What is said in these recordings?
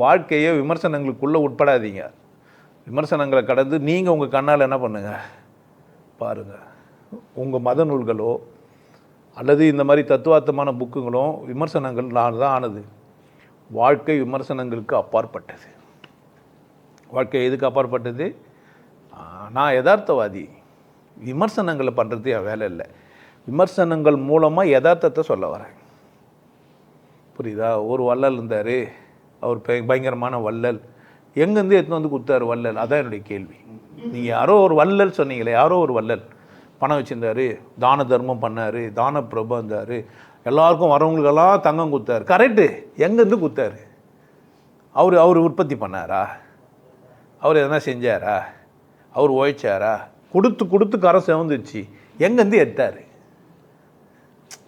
வாழ்க்கையை விமர்சனங்களுக்குள்ளே உட்படாதீங்க. விமர்சனங்களை கடந்து நீங்கள் உங்கள் கண்ணால் என்ன பண்ணுங்க? பாருங்கள் உங்கள் மத நூல்களோ அல்லது இந்த மாதிரி தத்துவார்த்தமான புக்குங்களும் விமர்சனங்கள் நான் தான் ஆனது. வாழ்க்கை விமர்சனங்களுக்கு அப்பாற்பட்டது. வாழ்க்கை எதுக்கு அப்பாற்பட்டது? நான் யதார்த்தவாதி. விமர்சனங்களை பண்ணுறது என் வேலை இல்லை. விமர்சனங்கள் மூலமாக யதார்த்தத்தை சொல்ல வரேன். புரியுதா? ஒரு வள்ளல் இருந்தார். அவர் பெ- பயங்கரமான வள்ளல். எங்கேருந்து எடுத்துன்னு வந்து கொடுத்தாரு வள்ளல்? அதான் என்னுடைய கேள்வி. நீங்கள் யாரோ ஒரு வள்ளல் சொன்னீங்களே யாரோ ஒரு வள்ளல். பணம் வச்சுருந்தாரு தான தர்மம் பண்ணார் தான பிரபு இருந்தார். எல்லாருக்கும் வரவங்களுக்கெல்லாம் தங்கம் கொடுத்தாரு. கரெக்டு எங்கேருந்து கொடுத்தாரு? அவர் அவர் உற்பத்தி பண்ணாரா? அவர் எதனா செஞ்சாரா? அவர் உழைச்சாரா? கொடுத்து கொடுத்து கரை செவந்துச்சு. எங்கேருந்து எடுத்தார்?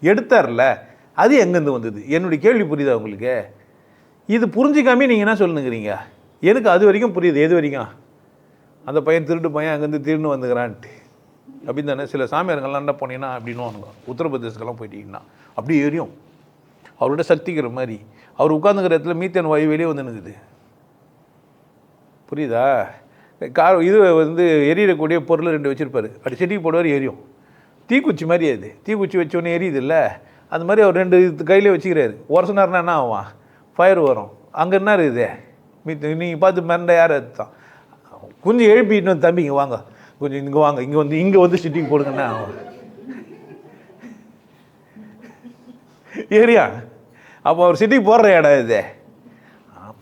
எடுத்தார்ல. அது எங்கேருந்து வந்தது? என்னுடைய கேள்வி புரியுதா உங்களுக்கு? இது புரிஞ்சிக்காமே நீங்கள் என்ன சொல்லுங்கிறீங்க? எனக்கு அது வரைக்கும் புரியுது. எது வரைக்கும்? அந்த பையன் திருட்டு பையன் அங்கேருந்து திருடு வந்துக்கிறான்ட்டு. அப்படின்னு தானே சில சாமியாருங்கள்லாம் என்ன போனீங்கன்னா அப்படின்னு உத்தரப்பிரதேசக்கெல்லாம் போயிட்டீங்கன்னா அப்படியே எரியும். அவரோட சக்திக்கிற மாதிரி. அவர் உட்காந்துக்கிற இடத்துல மீத்தேன் வாயு வெளியே வந்து நிற்குது புரியுதா? கார் இது வந்து எரியக்கூடிய பொருள் ரெண்டு வச்சுருப்பார். அப்படி செடிக்கு போடுவார் எரியும். தீக்குச்சி மாதிரி அது. தீக்குச்சி வச்சோன்னே எரியுது இல்லை அந்த மாதிரி அவர் ரெண்டு இது கையிலே வச்சுக்கிறாரு. உரசனார்னா என்ன ஆவான்? ஃபயர் வரும். அங்கே என்ன இருக்குது? மீத்து நீங்கள் பார்த்து மிரண்ட யார் தான் கொஞ்சம் எழுப்பி இன்னும் தம்பி தம்பிங்க வாங்க. கொஞ்சம் இங்கே வாங்க. இங்கே வந்து இங்கே வந்து சிட்டிக்கு போடுங்கண்ணா ஏரியா? அப்போ அவர் சிட்டிக்கு போடுற இடம் இது.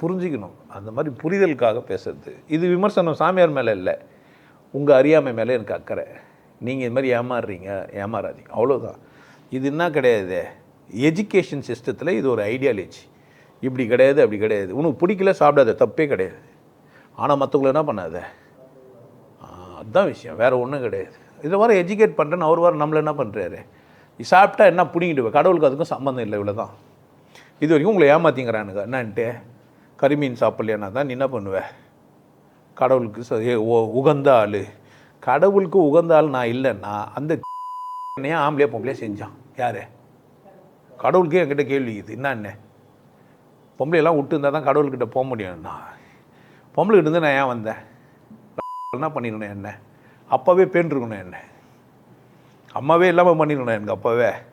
புரிஞ்சுக்கணும். அந்த மாதிரி புரிதலுக்காக பேசுறது. இது விமர்சனம் சாமியார் மேலே இல்லை. உங்கள் அறியாமை மேலே எனக்கு அக்கறை. நீங்கள் இது மாதிரி ஏமாறுறீங்க. ஏமாறாதீங்க. அவ்வளோதான் இது என்ன கிடையாது? எஜுகேஷன் சிஸ்டத்தில் இது ஒரு ஐடியாலஜி இப்படி கிடையாது அப்படி கிடையாது. உனக்கு பிடிக்கல சாப்பிடாத தப்பே கிடையாது. ஆனால் மற்றவங்கள என்ன பண்ணாத? அதுதான் விஷயம். வேறு ஒன்றும் கிடையாது. இதை வர எஜுகேட் பண்ணுறேன்னு அவர் வர நம்மளை என்ன பண்ணுறாரு சாப்பிட்டா என்ன பிடிங்கிட்டு கடவுளுக்கு அதுக்கும் சம்மந்தம் இல்லை இவ்வளோ தான் இது வரைக்கும் உங்களை ஏமாத்திங்கிறானுங்க. என்னன்ட்டு? கரிமீன் சாப்பிட்லையானா தான் நீ என்ன பண்ணுவ? கடவுளுக்கு உகந்த ஆள். கடவுளுக்கு உகந்த ஆள் நான் இல்லைன்னா அந்த ஏன் ஆம்பளையா பொம்பளையா செஞ்சான். யார்? கடவுளுக்கே என்கிட்ட கேள்வி இது என்னன்னு பொம்பளையெல்லாம் விட்டு இருந்தால் தான் கடவுள்கிட்ட போக முடியும்ண்ணா பொம்பளைகிட்ட இருந்து நான் ஏன் வந்தேன்? என்ன பண்ணிருக்கணும் என்ன? அப்போவே பேண்டிருக்கணும் என்ன? அம்மாவே இல்லாமல் பண்ணிருக்கணும் எனக்கு அப்போவே.